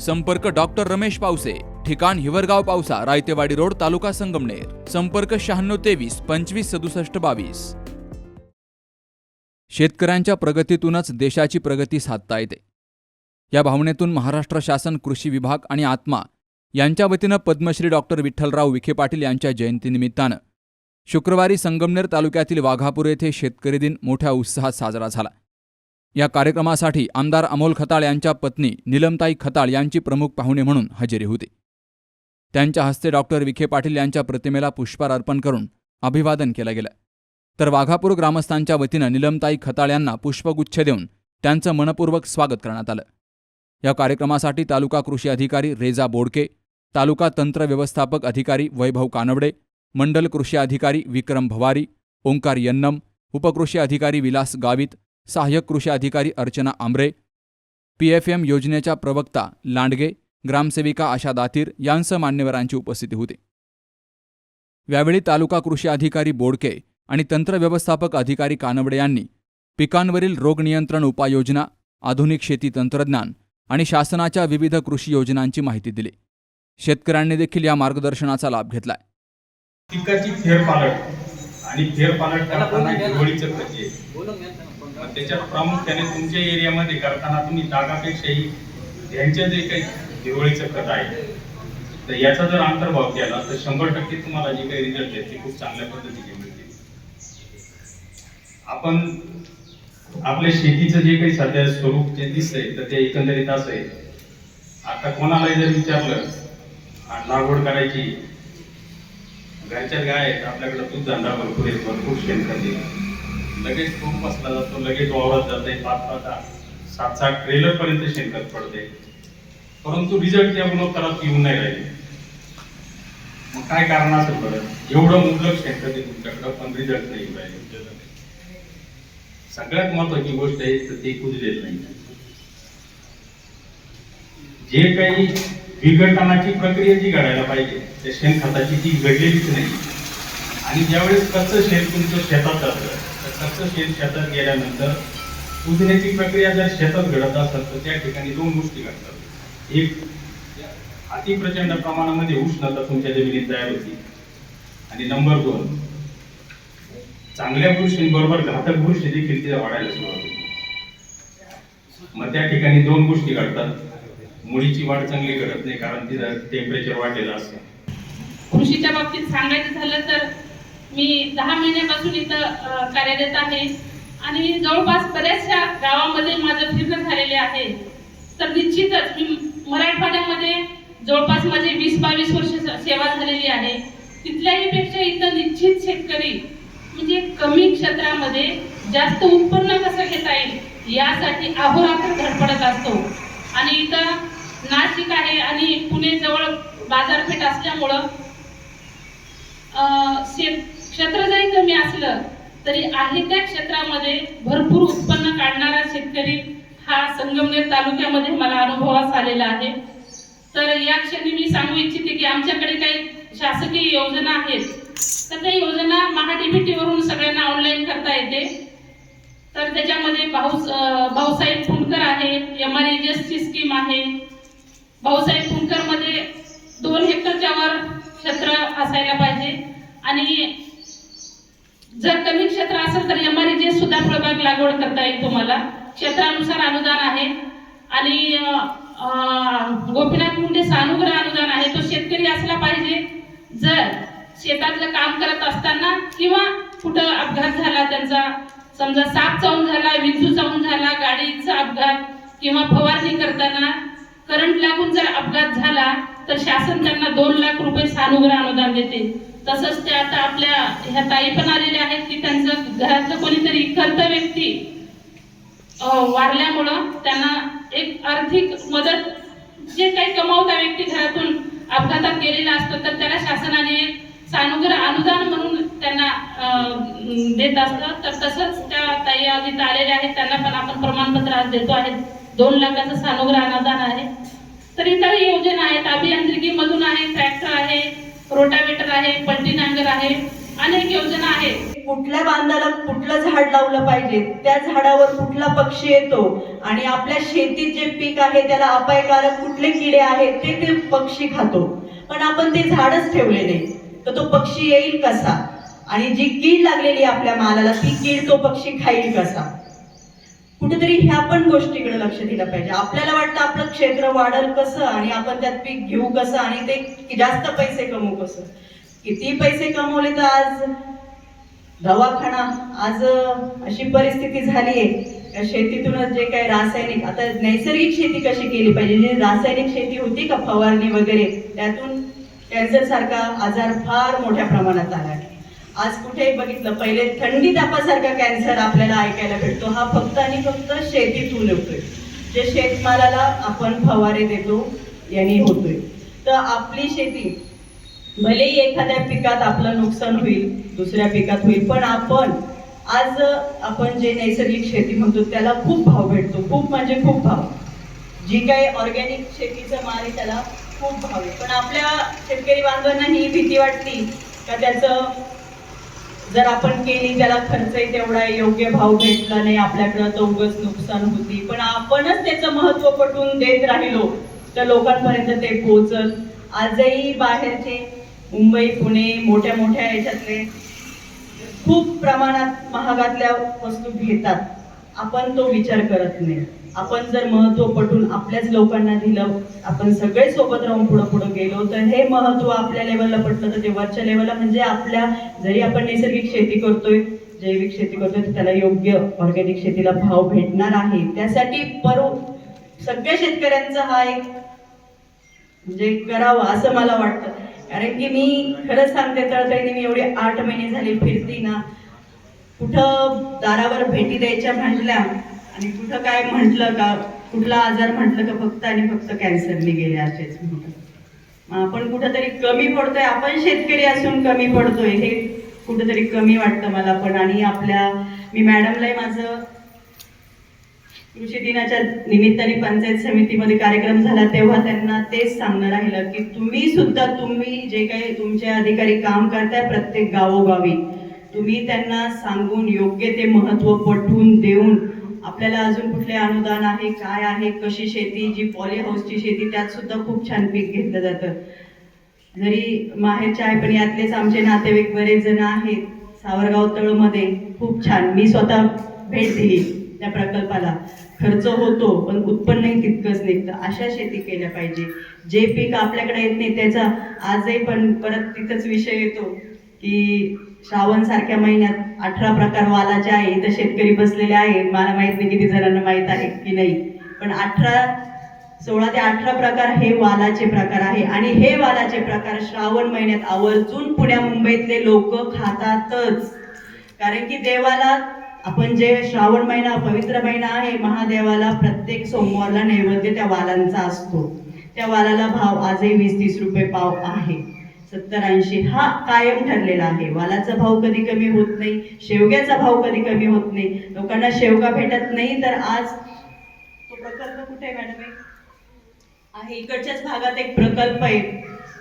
संपर्क डॉक्टर रमेश पावसे ठिकाण हिवरगाव पावसा रायतेवाडी रोड तालुका संगमनेर. संपर्क शहाण्णव तेवीस पंचवीस सदुसष्ट बावीस. शेतकऱ्यांच्या प्रगतीतूनच देशाची प्रगती साधता येते. या भावनेतून महाराष्ट्र शासन कृषी विभाग आणि आत्मा यांच्या वतीनं पद्मश्री डॉक्टर विठ्ठलराव विखे पाटील यांच्या जयंतीनिमित्तानं शुक्रवारी संगमनेर तालुक्यातील वाघापूर येथे शेतकरी दिन मोठ्या उत्साहात साजरा झाला. या कार्यक्रमासाठी आमदार अमोल खताळ यांच्या पत्नी निलमताई खताळ यांची प्रमुख पाहुणे म्हणून हजेरी होती. त्यांच्या हस्ते डॉक्टर विखे पाटील यांच्या प्रतिमेला पुष्पार अर्पण करून अभिवादन केलं गेलं. तर वाघापूर ग्रामस्थांच्या वतीनं निलमताई खताळ यांना पुष्पगुच्छ देऊन त्यांचं मनपूर्वक स्वागत करण्यात आलं. या कार्यक्रमासाठी तालुका कृषी अधिकारी रेजा बोडके तालुका तंत्र व्यवस्थापक अधिकारी वैभव कानवडे मंडल कृषी अधिकारी विक्रम भवारी ओंकार यन्नम उपकृषी अधिकारी विलास गावित सहाय्यक कृषी अधिकारी अर्चना आंबरे पीएफएम योजनेच्या प्रवक्ता लांडगे ग्रामसेविका आशा दातीर यांसह मान्यवरांची उपस्थिती होती. यावेळी तालुका कृषी अधिकारी बोडके आणि तंत्र व्यवस्थापक अधिकारी कानवडे यांनी पिकांवरील रोग नियंत्रण उपाययोजना आधुनिक शेती तंत्रज्ञान आणि शासनाच्या विविध कृषी योजनांची माहिती दिली. शेतकऱ्यांनी देखील या मार्गदर्शनाचा लाभ घेतलाय. पिकाची फेरपालट आणि फेरपालट करताना त्याच्यात प्रामुख्याने तुमच्या एरियामध्ये करताना तुम्ही जागापेक्षाही यांच्या जे काही दिवाळीचं खत आहे तर याचा जर अंतर्भाव केला तर शंभर टक्के तुम्हाला जे काही रिझल्ट आहेत ते खूप चांगल्या पद्धतीने मिळतील. आपण आपल्या शेतीचं जे काही सध्या स्वरूप जे दिसतंय तर ते एकंदरीत असं आहे. आता कोणालाही जर विचारलं लागवड करायची? घरच्या गाय आहेत आपल्याकडे दूध धंदा भरपूर आहे भरपूर शेणखत आहे. लगेच खूप बसला जातो लगेच वावरत जाते पाच पाच सात सात ट्रेलर पर्यंत शेणखत पडते. परंतु रिझल्ट त्या गुणोत्तरात येऊन नाही राहिले. मग काय कारण असेल बरं? एवढं मुबलक शेणखत आहे तुमच्याकडं पण रिझल्ट नाही येऊन राहिले सगळ्यात महत्वाची गोष्ट आहे तर ते कुजलेलं नाही. जे काही विघटनाची प्रक्रिया जी घडायला पाहिजे त्या शेणखताची ती घडलेलीच नाही. आणि ज्यावेळेस कच्चं शेण तुमचं शेतात जातं खर्च शेत शेतात गेल्यानंतर कुजण्याची प्रक्रिया जर शेतात घडत असेल तर त्या ठिकाणी दोन गोष्टी घडतात. एक अति प्रचंड प्रमाणामध्ये उष्णता तुमच्या जमिनीत तयार होती. आणि नंबर दोन चांगल्या बुरशींबरोबर घातक बुरशी देखील तिला वाढायला सुरुवात होते. मग त्या ठिकाणी दोन गोष्टी घडतात. मुळीची वाढ चांगली घडत नाही कारण तिथं टेम्परेचर वाढलेलं असतं. कृषीच्या बाबतीत सांगायचं झालं तर मी दहा महिन्यापासून इथं कार्यरत आहे. आणि जवळपास बऱ्याचशा गावामध्ये माझं फिरणं झालेले आहे. तर निश्चितच मी मराठवाड्यामध्ये जवळपास माझे वीस बावीस वर्ष सेवा झालेली आहे. तिथल्याही पेक्षा इथं निश्चित शेतकरी म्हणजे कमी क्षेत्रामध्ये जास्त उत्पन्न कसं घेता येईल यासाठी अहोरात्र धडपडत असतो. आणि इथं नाशिक आहे आणि पुणे जवळ बाजारपेठ असल्यामुळं शेत क्षेत्र जरी कमी असलं तरी आहे त्या क्षेत्रामध्ये भरपूर उत्पन्न काढणारा शेतकरी हा संगमनेर तालुक्यामध्ये मला अनुभवास आलेला आहे. तर या क्षणी मी सांगू इच्छिते की आमच्याकडे काही शासकीय योजना आहेत. तर त्या योजना महाडीबीटीवरून सगळ्यांना ऑनलाईन करता येते. तर त्याच्यामध्ये भाऊ भाऊसाहेब फुंडकर आहे एम आर ची स्कीम आहे. भाऊसाहेब फुंडकरमध्ये दोन हेक्टरच्या वर क्षेत्र असायला पाहिजे. आणि जर कमी क्षेत्र असेल तर एम आर सुद्धा फळबाग लागवड करता येईल तुम्हाला. क्षेत्रानुसार अनुदान आहे. आणि गोपीनाथ मुंडे सानुग्रह अनुदान आहे. तो शेतकरी असला पाहिजे. जर शेतातलं काम करत असताना किंवा कुठं अपघात झाला त्यांचा समजा साप चावून झाला विंजू चावून झाला गाडीचा अपघात किंवा फवारणी करताना करंट लागून जर अपघात झाला तर शासन त्यांना दोन लाख रुपये सानुग्रह अनुदान देते. तसंच त्या आता आपल्या ह्या ताई पण आलेल्या आहेत की त्यांचं घरातलं कोणीतरी कर्त व्यक्ती वाढल्यामुळं वारल्यामुळं त्यांना एक आर्थिक मदत जे काही कमावता व्यक्ती घरातून अपघातात गेलेला असतो तर त्याला शासनाने सानुग्रह अनुदान म्हणून त्यांना देत असतं. तर तसंच त्या ताई आधी आलेल्या आहेत त्यांना पण आपण प्रमाणपत्र आज देतो आहेत दोन लाखाचं सानुग्रह अनुदान आहे. तर इतरही योजना आहेत अभियांत्रिकीमधून आहेत आहे रोटावेटर आहे पलटी नांगर आहे अनेक योजना आहेत. कुठल्या बांधाला कुठलं झाड लावलं पाहिजे त्या झाडावर कुठला पक्षी येतो आणि आपल्या शेतीत जे पीक आहे त्याला अपायकारक कुठले किडे आहेत ते ते पक्षी खातो. पण आपण ते झाडच ठेवले नाही तर तो पक्षी येईल कसा? आणि जी कीड लागलेली आपल्या मालाला ती कीड तो पक्षी खाईल कसा? कुठेतरी ह्या पण गोष्टीकडे लक्ष दिलं पाहिजे. आपल्याला वाटतं आपलं क्षेत्र वाढल कसं आणि आपण त्यात पीक घेऊ कसं आणि ते जास्त पैसे कमवू कसं? किती पैसे कमवले तर आज? दवाखाना. आज अशी परिस्थिती झाली आहे शेतीतूनच जे काही रासायनिक आता नैसर्गिक शेती कशी केली पाहिजे? जी रासायनिक शेती होती का फवारणी वगैरे त्यातून कॅन्सर सारखा आजार फार मोठ्या प्रमाणात आला आहे. आज कुठेही बघितलं पहिले थंडी तापासारखा कॅन्सर आपल्याला ऐकायला भेटतो. हा फक्त आणि फक्त शेतीतून होतोय जे शेतमालाला आपण फवारे देतो यांनी होतोय. तर आपली शेती भलेही एखाद्या पिकात आपलं नुकसान होईल दुसऱ्या पिकात होईल पण आपण आज आपण जे नैसर्गिक शेती म्हणतो त्याला खूप भाव भेटतो. खूप म्हणजे खूप भाव. जी काही ऑर्गॅनिक शेतीचं माल आहे त्याला खूप भाव आहे. पण आपल्या शेतकरी बांधवांना ही भीती वाटती का त्याचं जर आपण केली त्याला खर्चही तेवढा योग्य भाव भेटला नाही आपल्याकडं तर उगच नुकसान होती. पण आपणच त्याचं महत्त्व पटवून देत राहिलो तर लोकांपर्यंत ते पोहोचल. आजही बाहेरचे मुंबई पुणे मोठ्या मोठ्या याच्यातले खूप प्रमाणात महागातल्या वस्तू घेतात. आपण तो विचार करत नाही. आपण जर महत्त्व पटून आपल्याच लोकांना दिलं आपण सगळे सोबत राहून पुढं पुढं गेलो तर हे महत्त्व आपल्या लेवलला पटलं तर ते वरच्या लेवलला म्हणजे आपल्या जरी आपण नैसर्गिक शेती करतोय जैविक शेती करतोय तर त्याला योग्य ऑर्गॅनिक शेतीला भाव भेटणार आहे. त्यासाठी परो सगळ्या शेतकऱ्यांचा हा एक म्हणजे करावं असं मला वाटतं. कारण की मी खरंच सांगते तळतळीने मी एवढे आठ महिने झाले फिरती ना कुठं दारावर भेटी द्यायच्या म्हटल्या आणि कुठं काय म्हटलं का? कुठला आजार म्हटलं का फक्त आणि फक्त कॅन्सरने गेले असेच म्हणतात मग आपण कुठंतरी कमी पडतोय. आपण शेतकरी असून कमी पडतोय. हे कुठंतरी कमी वाटतं मला पण. आणि आपल्या मी मॅडमलाही माझं कृषी दिनाच्या निमित्ताने पंचायत समितीमध्ये कार्यक्रम झाला तेव्हा त्यांना तेच सांगणं राहिलं की तुम्ही सुद्धा तुम्ही जे काही तुमचे अधिकारी काम करताय प्रत्येक गावोगावी तुम्ही त्यांना सांगून योग्य ते महत्त्व पटवून देऊन आपल्याला अजून कुठले अनुदान आहे काय आहे कशी शेती जी पॉली हाऊसची शेती त्यात सुद्धा खूप छान पीक घेतलं जातं. जरी माहेरचे आहे पण यातलेच आमचे नातेवाईक बरेच जण आहेत. सावरगाव तळमध्ये खूप छान. मी स्वतः भेट दिली त्या प्रकल्पाला. खर्च होतो पण उत्पन्नही तितकंच निघतं. अशा शेती केल्या पाहिजे. जे पीक आपल्याकडे येत नाही त्याचा आजही पण परत तिथंच विषय येतो की श्रावण सारख्या महिन्यात अठरा प्रकार वालाचे आहे इथं शेतकरी बसलेले आहे मला माहीत नाही किती जणांना माहीत आहे की नाही. पण अठरा सोळा ते अठरा प्रकार हे वालाचे प्रकार आहे. आणि हे वालाचे प्रकार श्रावण महिन्यात आवर्जून पुण्या मुंबईतले लोक खातातच. कारण की देवाला आपण जे श्रावण महिना पवित्र महिना आहे महादेवाला प्रत्येक सोमवारला नैवेद्य त्या वालांचा असतो. त्या वालाला भाव आजही वीस तीस रुपये पाव आहे. सत्तर ऐंशी हा कायम ठरलेला आहे. वालाचा भाव कधी कमी होत नाही शेवग्याचा भाव कधी कमी होत नाही. लोकांना शेवगा भेटत नाही तर आज तो प्रकल्प कुठे मॅडम आहे इकडच्याच भागात एक प्रकल्प आहे.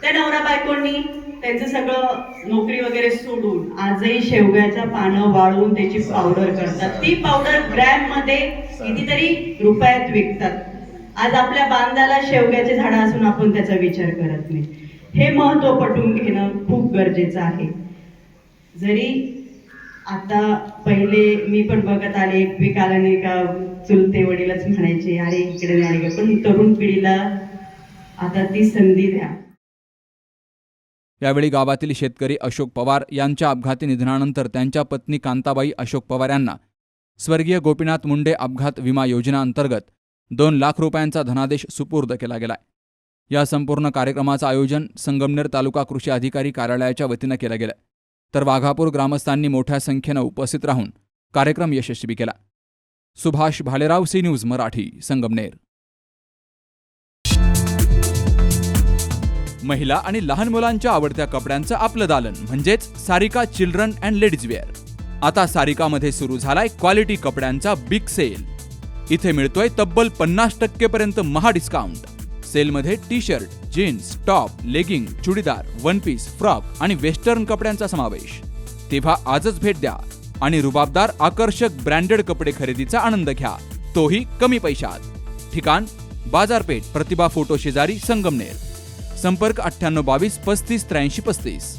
त्या नवरा बायकोंनी त्यांचं सगळं नोकरी वगैरे सोडून आजही शेवग्याच्या पानं वाळून त्याची पावडर करतात. ती पावडर ग्रॅममध्ये कितीतरी रुपयात विकतात. आज आपल्या बांधाला शेवग्याचे झाडं असून आपण त्याचा विचार करत नाही. हे महत्त्व पटवून घेणं खूप गरजेचं आहे. जरी आता पहिले मी पण बघत आले एक नाही का चुलते वडीलच म्हणायचे अरे इकडे नाही का पण तरुण पिढीला आता ती संधी द्या. यावेळी गावातील शेतकरी अशोक पवार यांच्या अपघाती निधनानंतर त्यांच्या पत्नी कांताबाई अशोक पवार यांना स्वर्गीय गोपीनाथ मुंडे अपघात विमा योजनेअंतर्गत दोन लाख रुपयांचा धनादेश सुपूर्द केला गेलाय. या संपूर्ण कार्यक्रमाचं आयोजन संगमनेर तालुका कृषी अधिकारी कार्यालयाच्या वतीनं केलं गेलं. तर वाघापूर ग्रामस्थांनी मोठ्या संख्येनं उपस्थित राहून कार्यक्रम यशस्वी केला. Subhash Bhalerao C news Marathi Sangamner. महिला आणि लहान मुलांच्या आवडत्या कपड्यांचं आपलं दालन म्हणजेच Sarika children and ladies wear. आता सारिकामध्ये सुरू झालाय क्वालिटी कपड्यांचा बिग सेल. इथे मिळतोय तब्बल पन्नास टक्केपर्यंत महा डिस्काउंट सेलमध्ये T shirt jeans top legging chudidar one piece frock आणि वेस्टर्न कपड्यांचा समावेश. तेव्हा आजच भेट द्या आणि रुबाबदार आकर्षक ब्रँडेड कपडे खरेदीचा आनंद घ्या. तोही कमी पैशात. ठिकाण बाजारपेठ प्रतिभा फोटो शेजारी संगमनेर. संपर्क अठ्ठ्याण्णव बावीस पस्तीस त्र्याऐंशी पस्तीस.